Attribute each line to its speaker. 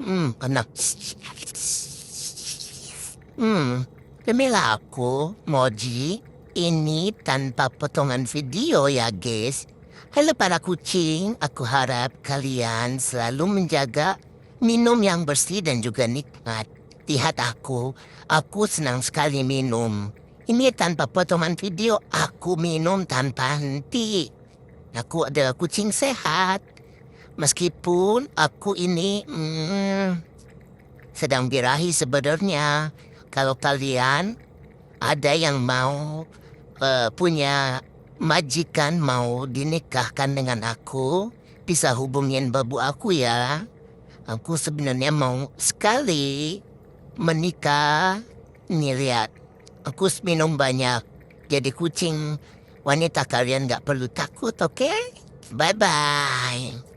Speaker 1: Hmm, anak. Hmm, Pamela ako, Moji. Ini tanpa potongan video ya guys. Halo para kucing, aku harap kalian selalu menjaga minum yang bersih dan juga nikmat. Lihat aku, aku senang sekali minum. Ini tanpa potongan video, aku minum tanpa henti. Aku adalah kucing sehat. Meskipun aku ini hmm, sedang birahi sebenarnya. Kalau kalian ada yang mau eh, punya majikan mau dinikahkan dengan aku, bisa hubungin babu aku ya. Aku sebenarnya mau sekali menikah. Nih lihat, aku minum banyak. Jadi kucing wanita kalian gak perlu takut, oke? Bye-bye.